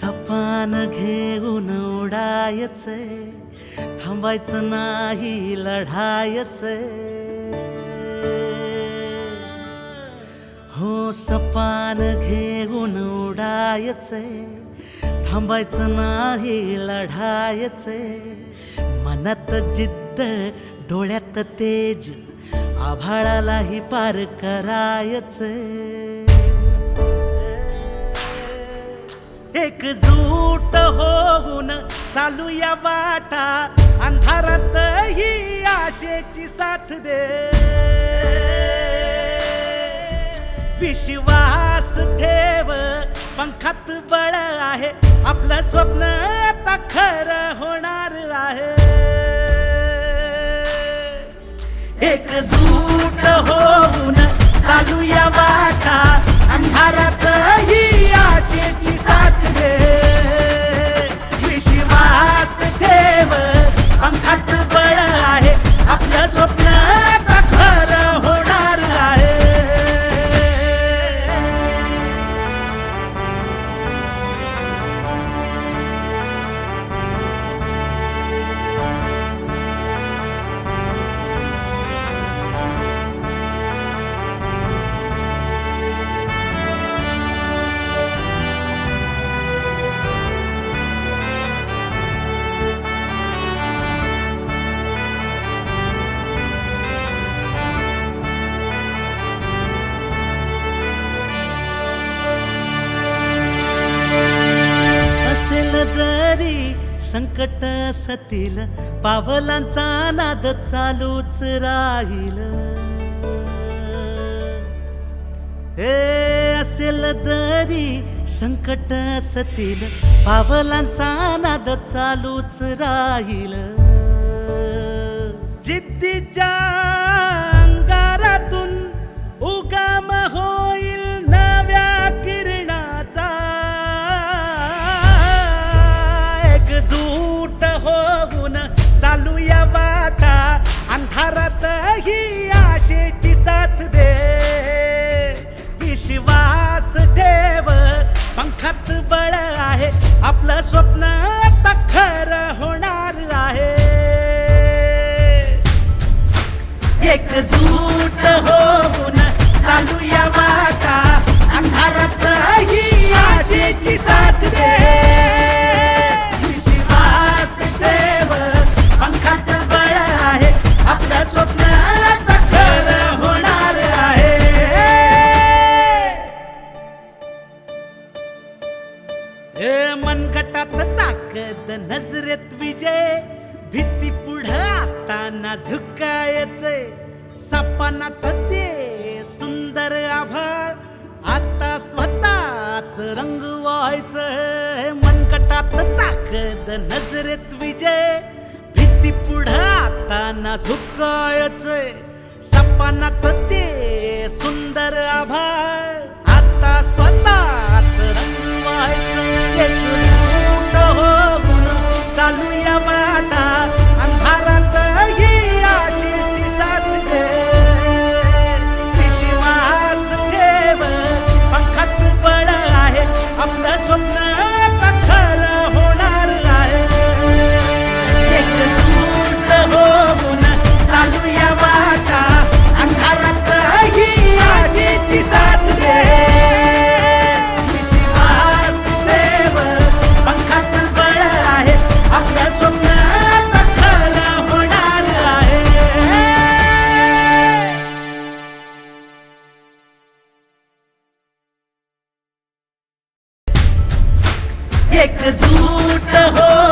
सपान घेऊन उडायचे. थांबायचं नाही लढायचे. हो सपान घेऊन उडायचे. थांबायचं नाही लढायचे. मनात जिद्द डोळ्यात तेज. आभाळालाही पार करायचे. एकजूट होऊन चालूया वाटा. अंधारात ही आशेची साथ दे. विश्वास ठेव पंखात बळ आहे. आपलं स्वप्न आता खरं होणार आहे. एकजूट होऊन चालूया वाटा. संकट सतील पावलांचा नाद चालूच राहील. हे असेल दरी संकट सतील पावलांचा नाद चालूच राहील. जिद्दीच्या अंगारातून उगम हो आपलं स्वप्न आता खर होणार आहे. एक जू ए मनगटात ताकद नजरेत विजय. भीती पुढं आता ना झुकायचे सपनाच ते सुंदर आभाळ. आता स्वतःच रंग व्हायचं मनगटात ताकद नजरेत विजय. भीती पुढं आता ना झुकायचे सपनाच ते सुंदर आभाळ. एक एकजूट हो